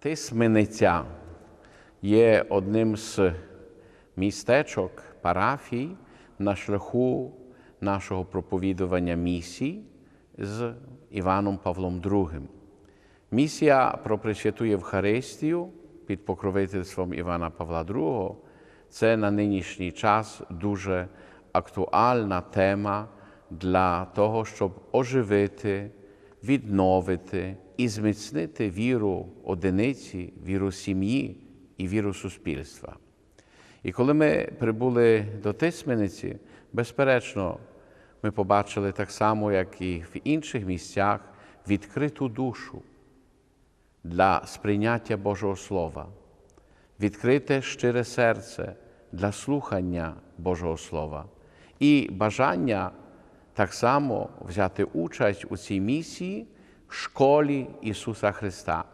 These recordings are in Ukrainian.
Тисмениця є одним з містечок парафій на шляху нашого проповідування місій з Іваном Павлом II. Місія про Пресвяту Євхаристію під покровительством Івана Павла II це на нинішній час дуже актуальна тема для того, щоб оживити, відновити і зміцнити віру одиниці, віру сім'ї і віру суспільства. І коли ми прибули до Тисмениці, безперечно, ми побачили так само, як і в інших місцях, відкриту душу для сприйняття Божого Слова, відкрите щире серце для слухання Божого Слова і бажання так само взяти участь у цій місії школі Ісуса Христа.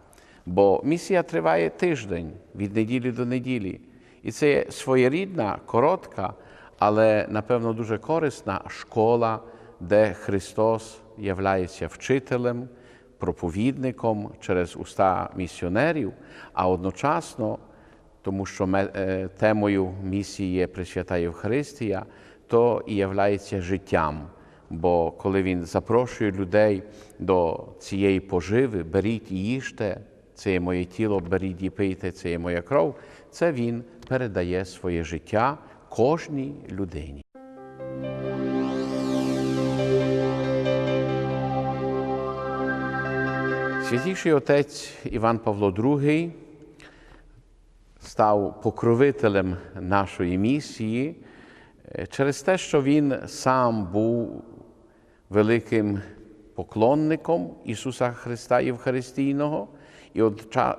Бо місія триває тиждень від неділі до неділі. І це є своєрідна, коротка, але напевно дуже корисна школа, де Христос являється вчителем, проповідником через уста місіонерів, а одночасно, тому що е, темою місії є Пресвята Євхаристія, то і являється життям. Бо коли він запрошує людей до цієї поживи, беріть і їжте, це є моє тіло, беріть і пийте, це є моя кров, це він передає своє життя кожній людині. Святіший отець Іван Павло II став покровителем нашої місії через те, що він сам був великим поклонником Ісуса Христа Євхаристійного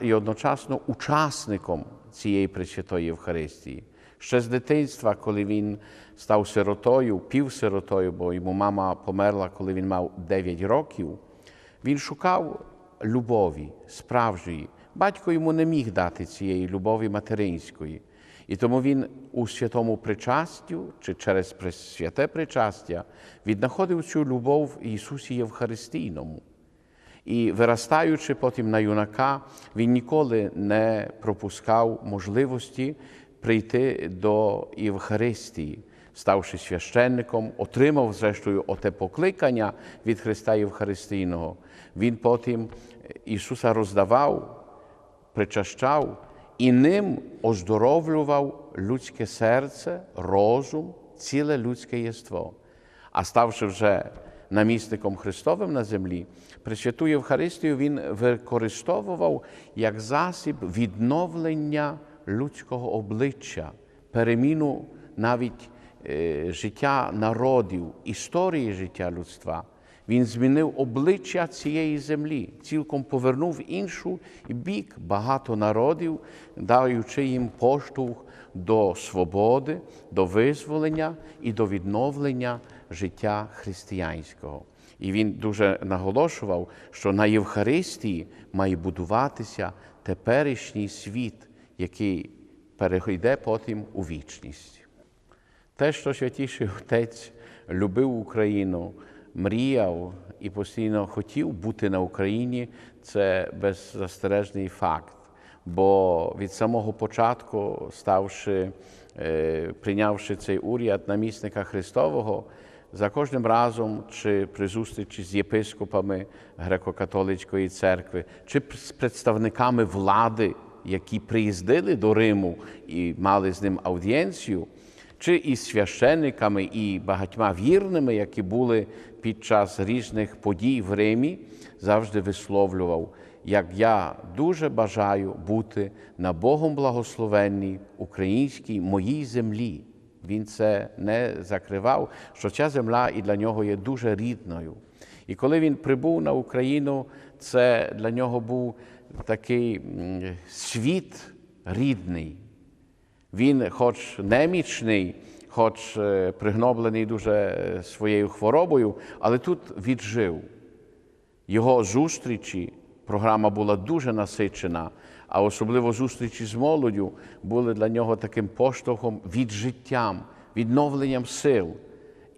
і одночасно учасником цієї Пресвятої Євхаристії. Ще з дитинства, коли він став сиротою, півсиротою, бо йому мама померла, коли він мав 9 років, він шукав любові справжньої. Батько йому не міг дати цієї любові материнської. І тому він у святому причастю чи через святе причастя віднаходив цю любов Ісусі Євхаристійному. І виростаючи потім на юнака, він ніколи не пропускав можливості прийти до Євхаристії, ставши священником, отримав, зрештою, оте покликання від Христа Євхаристійного. Він потім Ісуса роздавав, причащав і ним оздоровлював людське серце, розум, ціле людське єство. А ставши вже намісником Христовим на землі, Пресвяту Євхаристію він використовував як засіб відновлення людського обличчя, переміну навіть е, життя народів, історії життя людства. Він змінив обличчя цієї землі, цілком повернув іншу бік багато народів, даючи їм поштовх до свободи, до визволення і до відновлення життя християнського. І він дуже наголошував, що на Євхаристії має будуватися теперішній світ, який перейде потім у вічність. Те, що святіший Отець любив Україну, мріяв і постійно хотів бути на Україні, це беззастережний факт. Бо від самого початку, ставши, прийнявши цей уряд намісника Христового, за кожним разом, чи при зустрічі з єпископами греко-католицької церкви, чи з представниками влади, які приїздили до Риму і мали з ним аудієнцію, чи із священниками і багатьма вірними, які були під час різних подій в Римі, завжди висловлював, як я дуже бажаю бути на Богом благословенній українській моїй землі. Він це не закривав, що ця земля і для нього є дуже рідною. І коли він прибув на Україну, це для нього був такий світ рідний. Він, хоч немічний, хоч пригноблений дуже своєю хворобою, але тут віджив. Його зустрічі, програма була дуже насичена, а особливо зустрічі з молоддю були для нього таким поштовхом від життям, відновленням сил.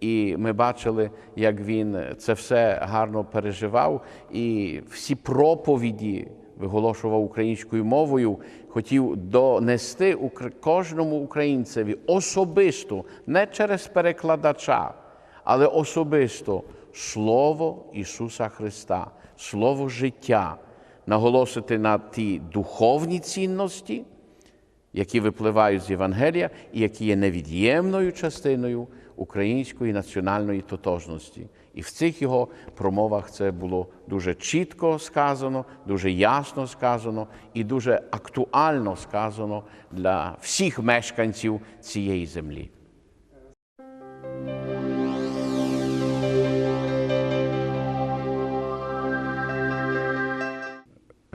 І ми бачили, як він це все гарно переживав, і всі проповіді виголошував українською мовою, хотів донести кожному українцеві особисто, не через перекладача, але особисто Слово Ісуса Христа, Слово життя, наголосити на ті духовні цінності, які випливають з Євангелія і які є невід'ємною частиною української національної тотожності. І в цих його промовах це було дуже чітко сказано, дуже ясно сказано і дуже актуально сказано для всіх мешканців цієї землі.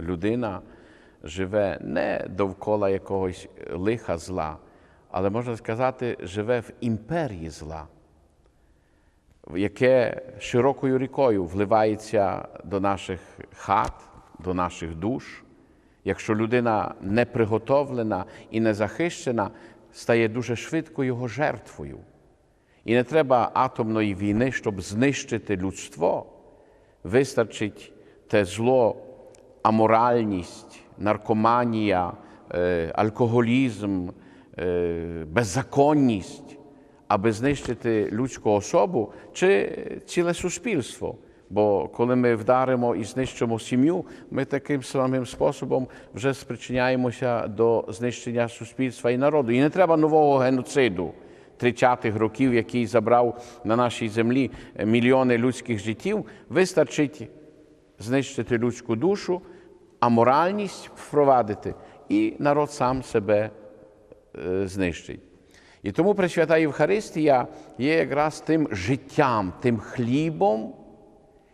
людина живе не довкола якогось лиха зла, але можна сказати, живе в імперії зла, яке широкою рікою вливається до наших хат, до наших душ. Якщо людина не приготовлена і не захищена, стає дуже швидко його жертвою. І не треба атомної війни, щоб знищити людство. Вистачить те зло, аморальність, наркоманія, е, алкоголізм, е, беззаконність, аби знищити людську особу чи ціле суспільство. Бо коли ми вдаримо і знищимо сім'ю, ми таким самим способом вже спричиняємося до знищення суспільства і народу. І не треба нового геноциду 30-х років, який забрав на нашій землі мільйони людських життів. Вистачить знищити людську душу, аморальність впровадити, і народ сам себе е, знищить. І тому Пресвята Євхаристія є якраз тим життям, тим хлібом,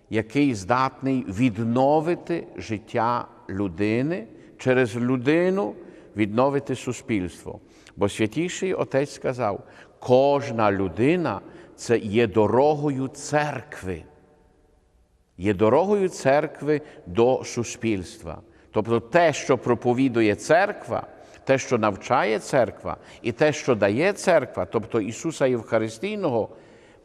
який здатний відновити життя людини, через людину відновити суспільство. Бо святіший Отець сказав, кожна людина це є дорогою церкви є дорогою церкви до суспільства. Тобто те, що проповідує церква, те, що навчає церква, і те, що дає церква, тобто Ісуса Євхаристійного,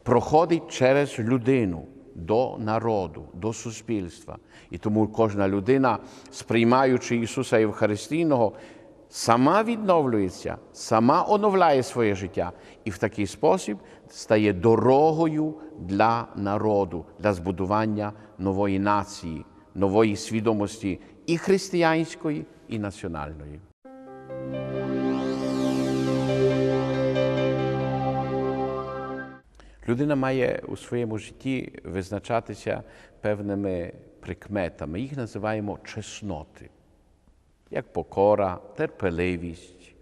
проходить через людину до народу, до суспільства. І тому кожна людина, сприймаючи Ісуса Євхаристійного, сама відновлюється, сама оновляє своє життя і в такий спосіб стає дорогою для народу, для збудування нової нації, нової свідомості і християнської, і національної. Людина має у своєму житті визначатися певними прикметами. Їх називаємо чесноти, як покора, терпеливість,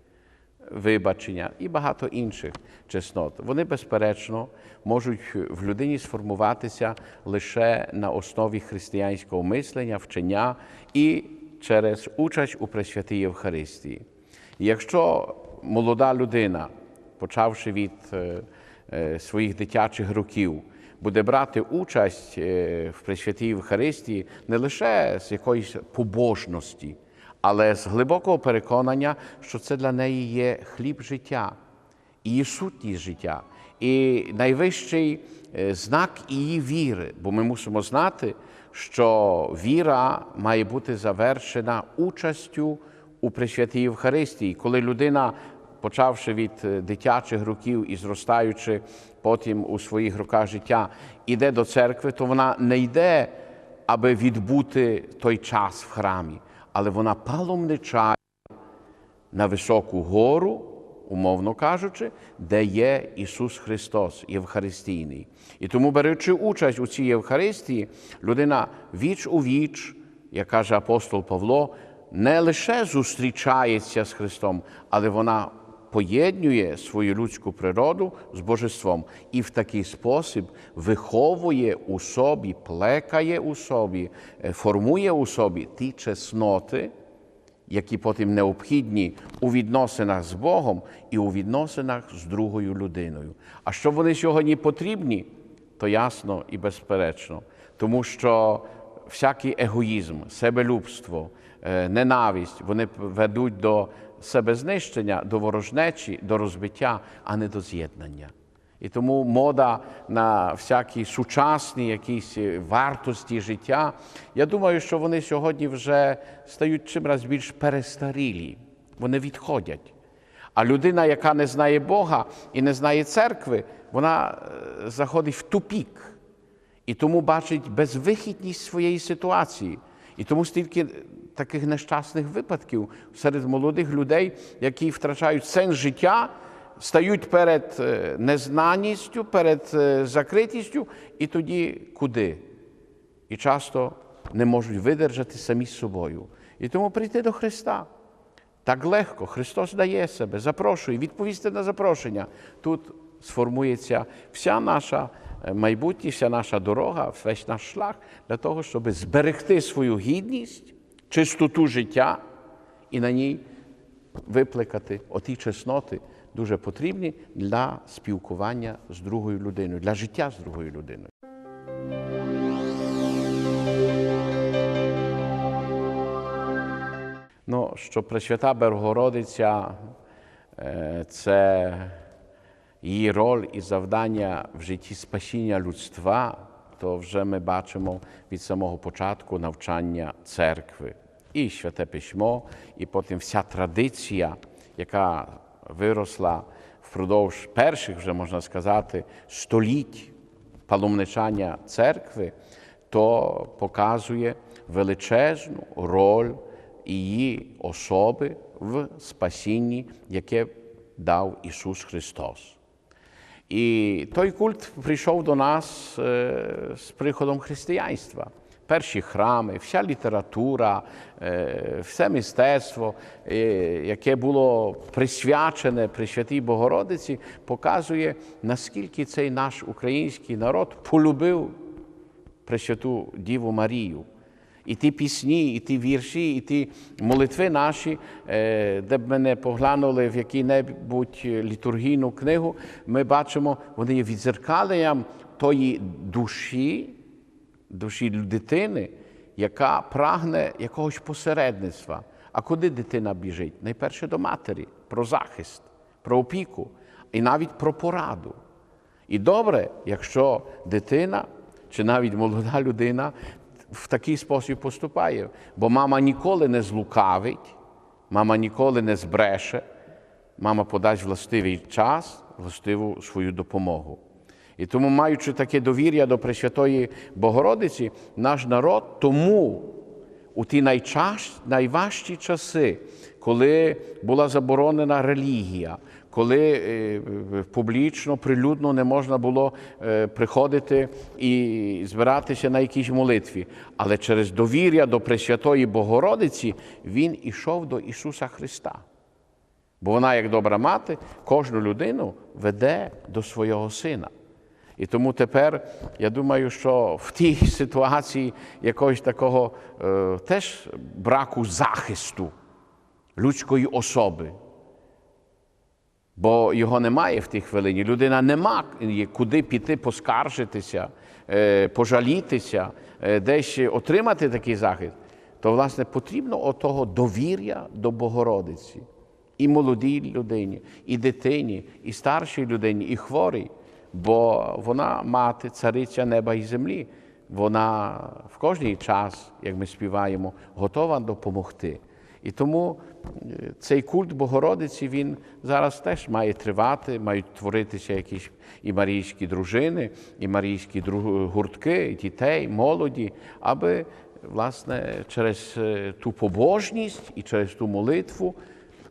вибачення і багато інших чеснот. Вони, безперечно, можуть в людині сформуватися лише на основі християнського мислення, вчення і через участь у Пресвятій Євхаристії. Якщо молода людина, почавши від е, е, своїх дитячих років, буде брати участь е, в Пресвятій Євхаристії не лише з якоїсь побожності, але з глибокого переконання, що це для неї є хліб життя, її сутність життя, і найвищий знак її віри, бо ми мусимо знати, що віра має бути завершена участю у Пресвятій Євхаристії, коли людина, почавши від е, дитячих років і зростаючи потім у своїх роках життя, іде до церкви, то вона не йде, аби відбути той час в храмі, але вона паломничає на високу гору, умовно кажучи, де є Ісус Христос, Євхаристійний. І тому, беручи участь у цій Євхаристії, людина віч у віч, як каже апостол Павло, не лише зустрічається з Христом, але вона поєднує свою людську природу з божеством і в такий спосіб виховує у собі, плекає у собі, е, формує у собі ті чесноти, які потім необхідні у відносинах з Богом і у відносинах з другою людиною. А що вони сьогодні потрібні, то ясно і безперечно, тому що всякий егоїзм, себелюбство, ненависть вони ведуть до себезнищення, до ворожнечі, до розбиття, а не до з'єднання. І тому мода на всякі сучасні якісь вартості життя, я думаю, що вони сьогодні вже стають чимраз більш перестарілі, вони відходять. А людина, яка не знає Бога і не знає церкви, вона е, заходить в тупік і тому бачить безвихідність своєї ситуації. І тому стільки таких нещасних випадків серед молодих людей, які втрачають сенс життя, стають перед е, незнаністю, перед е, закритістю, і тоді куди? І часто не можуть видержати самі з собою. І тому прийти до Христа. Так легко, Христос дає себе, запрошує, відповісти на запрошення. Тут сформується вся наша е, майбутність, вся наша дорога, весь наш шлях для того, щоб зберегти свою гідність, чистоту життя і на ній випликати оті чесноти, дуже потрібні для спілкування з другою людиною, для життя з другою людиною. Ну, що Пресвята Богородиця е, це її роль і завдання в житті спасіння людства, то вже ми бачимо від самого початку навчання церкви. І святе письмо, і потім вся традиція, яка виросла впродовж перших, вже можна сказати, століть паломничання церкви, то показує величезну роль її особи в спасінні, яке дав Ісус Христос. І той культ прийшов до нас е, з приходом християнства. Перші храми, вся література, е, все мистецтво, е, яке було присвячене Пресвятій Богородиці, показує, наскільки цей наш український народ полюбив Пресвяту Діву Марію. І ті пісні, і ті вірші, і ті молитви наші, е, де б мене поглянули в якій-небудь літургійну книгу, ми бачимо, вони є відзеркаленням тої душі, душі дитини, яка прагне якогось посередництва. А куди дитина біжить? Найперше до матері, про захист, про опіку і навіть про пораду. І добре, якщо дитина чи навіть молода людина в такий спосіб поступає, бо мама ніколи не злукавить, мама ніколи не збреше, мама подасть властивий час, властиву свою допомогу. І тому, маючи таке довір'я до Пресвятої Богородиці, наш народ тому у ті найважчі часи, коли була заборонена релігія, коли е, публічно, прилюдно не можна було е, приходити і збиратися на якійсь молитві. Але через довір'я до Пресвятої Богородиці він ішов до Ісуса Христа. Бо вона, як добра мати, кожну людину веде до свого сина. І тому тепер я думаю, що в тій ситуації якогось такого е, теж браку захисту людської особи, бо його немає в тій хвилині. Людина не має куди піти поскаржитися, е, пожалітися, е, десь отримати такий захист, то, власне, потрібно отого довір'я до Богородиці. І молодій людині, і дитині, і старшій людині, і хворій бо вона мати, цариця неба і землі. Вона в кожний час, як ми співаємо, готова допомогти. І тому цей культ Богородиці він зараз теж має тривати, мають творитися якісь і марійські дружини, і марійські гуртки, дітей, молоді, аби власне через ту побожність і через ту молитву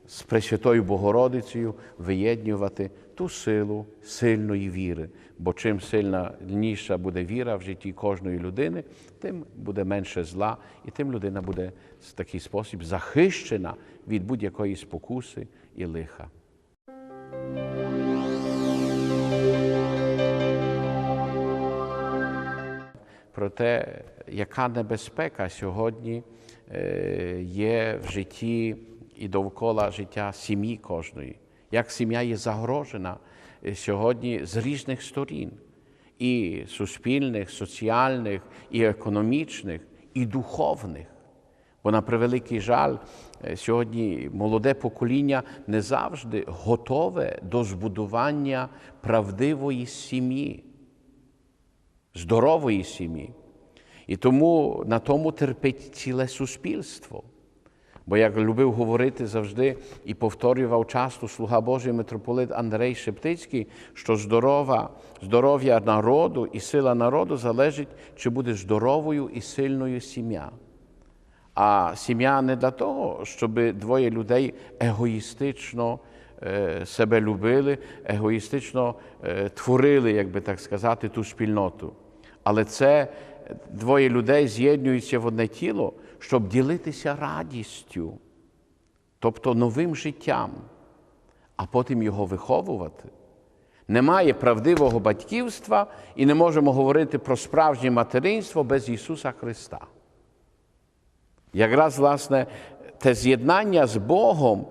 з Пресвятою Богородицею виєднювати ту силу сильної віри. Бо чим сильніша буде віра в житті кожної людини, тим буде менше зла, і тим людина буде в такий спосіб захищена від будь-якої спокуси і лиха. Про те, яка небезпека сьогодні є в житті і довкола життя сім'ї кожної, як сім'я є загрожена сьогодні з різних сторін, і суспільних, соціальних, і економічних, і духовних. Бо на превеликий жаль, е, сьогодні молоде покоління не завжди готове до збудування правдивої сім'ї, здорової сім'ї. І тому на тому терпить ціле суспільство. Бо як любив говорити завжди і повторював часто слуга Божий митрополит Андрей Шептицький, що здорова, здоров'я народу і сила народу залежить, чи буде здоровою і сильною сім'я. А сім'я не для того, щоб двоє людей егоїстично е, себе любили, егоїстично е, творили, як би так сказати, ту спільноту. Але це двоє людей з'єднуються в одне тіло, щоб ділитися радістю, тобто новим життям, а потім його виховувати. Немає правдивого батьківства і не можемо говорити про справжнє материнство без Ісуса Христа. Якраз, власне, те з'єднання з Богом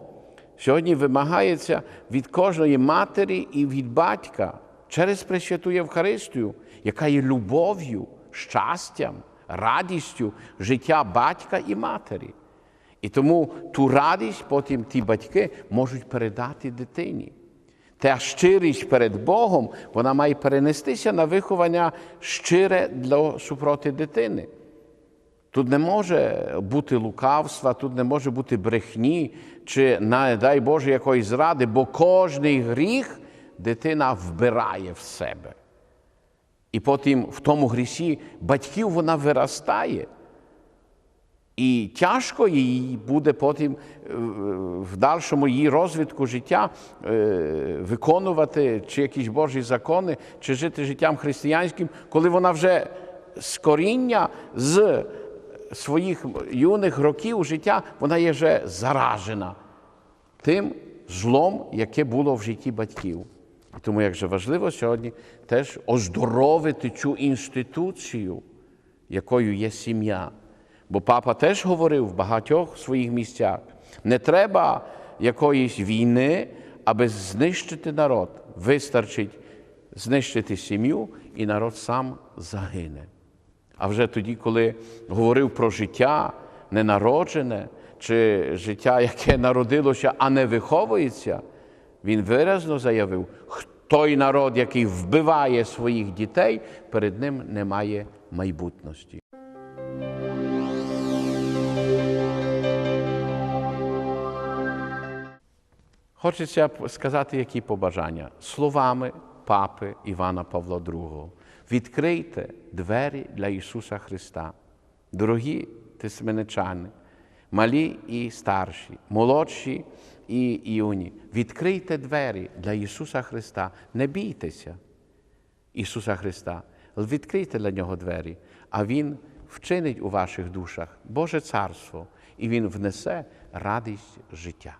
сьогодні вимагається від кожної матері і від батька через Пресвяту Євхаристію, яка є любов'ю, щастям, радістю життя батька і матері. І тому ту радість потім ті батьки можуть передати дитині. Та щирість перед Богом вона має перенестися на виховання щире для супроти дитини. Тут не може бути лукавства, тут не може бути брехні, чи, не дай Боже, якоїсь зради, бо кожний гріх дитина вбирає в себе. І потім в тому грісі батьків вона виростає. І тяжко їй буде потім е, в дальшому її розвитку життя е, виконувати чи якісь Божі закони, чи жити життям християнським, коли вона вже з коріння з своїх юних років життя, вона є вже заражена тим злом, яке було в житті батьків. Тому як же важливо сьогодні теж оздоровити цю інституцію, якою є сім'я. Бо папа теж говорив в багатьох своїх місцях: не треба якоїсь війни, аби знищити народ. Вистачить знищити сім'ю, і народ сам загине. А вже тоді, коли говорив про життя ненароджене, чи життя, яке народилося, а не виховується, він виразно заявив, той народ, який вбиває своїх дітей, перед ним немає майбутності. Хочеться сказати, які побажання словами папи Івана Павла II. Відкрийте двері для Ісуса Христа. Дорогі тисменичани, малі і старші, молодші і юні. Відкрийте двері для Ісуса Христа. Не бійтеся Ісуса Христа, відкрийте для Нього двері, а Він вчинить у ваших душах Боже Царство, і Він внесе радість життя.